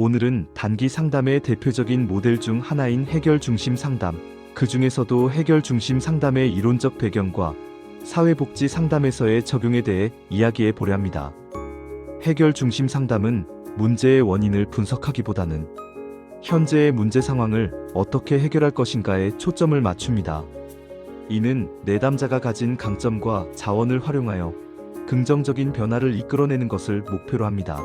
오늘은 단기 상담의 대표적인 모델 중 하나인 해결 중심 상담, 그 중에서도 해결 중심 상담의 이론적 배경과 사회복지 상담에서의 적용에 대해 이야기해 보려 합니다. 해결 중심 상담은 문제의 원인을 분석하기보다는 현재의 문제 상황을 어떻게 해결할 것인가에 초점을 맞춥니다. 이는 내담자가 가진 강점과 자원을 활용하여 긍정적인 변화를 이끌어내는 것을 목표로 합니다.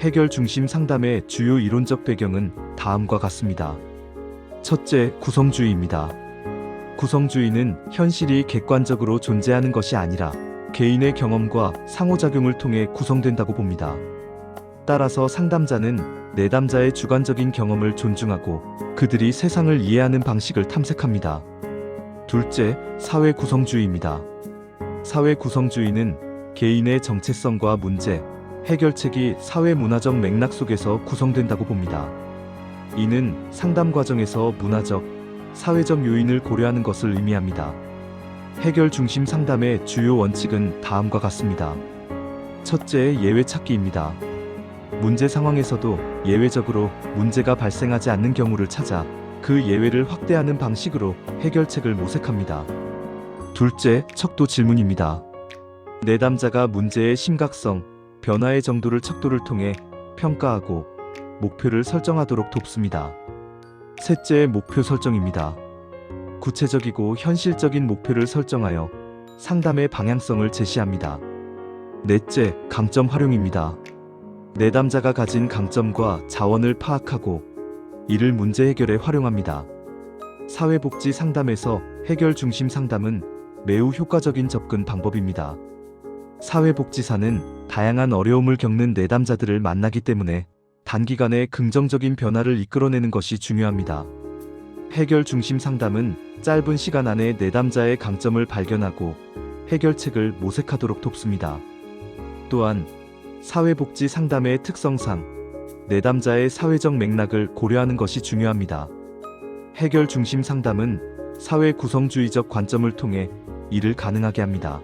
해결 중심 상담의 주요 이론적 배경은 다음과 같습니다. 첫째, 구성주의입니다. 구성주의는 현실이 객관적으로 존재하는 것이 아니라 개인의 경험과 상호작용을 통해 구성된다고 봅니다. 따라서 상담자는 내담자의 주관적인 경험을 존중하고 그들이 세상을 이해하는 방식을 탐색합니다. 둘째, 사회 구성주의입니다. 사회 구성주의는 개인의 정체성과 문제, 해결책이 사회 문화적 맥락 속에서 구성된다고 봅니다. 이는 상담 과정에서 문화적, 사회적 요인을 고려하는 것을 의미합니다. 해결 중심 상담의 주요 원칙은 다음과 같습니다. 첫째, 예외 찾기입니다. 문제 상황에서도 예외적으로 문제가 발생하지 않는 경우를 찾아 그 예외를 확대하는 방식으로 해결책을 모색합니다. 둘째, 척도 질문입니다. 내담자가 문제의 심각성, 변화의 정도를 척도를 통해 평가하고 목표를 설정하도록 돕습니다. 셋째, 목표 설정입니다. 구체적이고 현실적인 목표를 설정하여 상담의 방향성을 제시합니다. 넷째, 강점 활용입니다. 내담자가 가진 강점과 자원을 파악하고 이를 문제 해결에 활용합니다. 사회복지 상담에서 해결 중심 상담은 매우 효과적인 접근 방법입니다. 사회복지사는 다양한 어려움을 겪는 내담자들을 만나기 때문에 단기간에 긍정적인 변화를 이끌어내는 것이 중요합니다. 해결 중심 상담은 짧은 시간 안에 내담자의 강점을 발견하고 해결책을 모색하도록 돕습니다. 또한 사회복지 상담의 특성상 내담자의 사회적 맥락을 고려하는 것이 중요합니다. 해결 중심 상담은 사회 구성주의적 관점을 통해 이를 가능하게 합니다.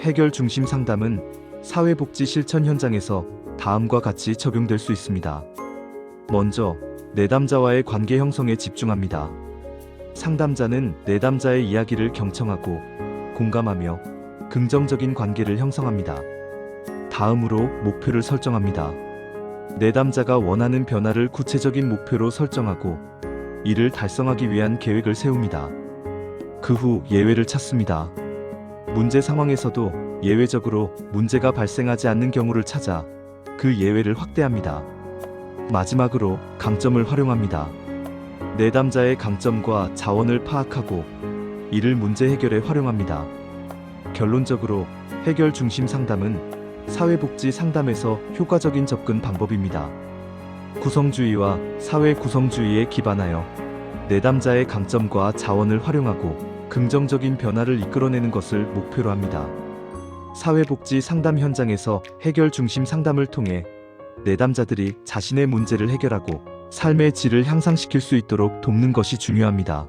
해결 중심 상담은 사회복지 실천 현장에서 다음과 같이 적용될 수 있습니다. 먼저, 내담자와의 관계 형성에 집중합니다. 상담자는 내담자의 이야기를 경청하고 공감하며 긍정적인 관계를 형성합니다. 다음으로 목표를 설정합니다. 내담자가 원하는 변화를 구체적인 목표로 설정하고 이를 달성하기 위한 계획을 세웁니다. 그 후 예외를 찾습니다. 문제 상황에서도 예외적으로 문제가 발생하지 않는 경우를 찾아 그 예외를 확대합니다. 마지막으로 강점을 활용합니다. 내담자의 강점과 자원을 파악하고 이를 문제 해결에 활용합니다. 결론적으로 해결 중심 상담은 사회복지 상담에서 효과적인 접근 방법입니다. 구성주의와 사회 구성주의에 기반하여 내담자의 강점과 자원을 활용하고 긍정적인 변화를 이끌어내는 것을 목표로 합니다. 사회복지 상담 현장에서 해결 중심 상담을 통해 내담자들이 자신의 문제를 해결하고 삶의 질을 향상시킬 수 있도록 돕는 것이 중요합니다.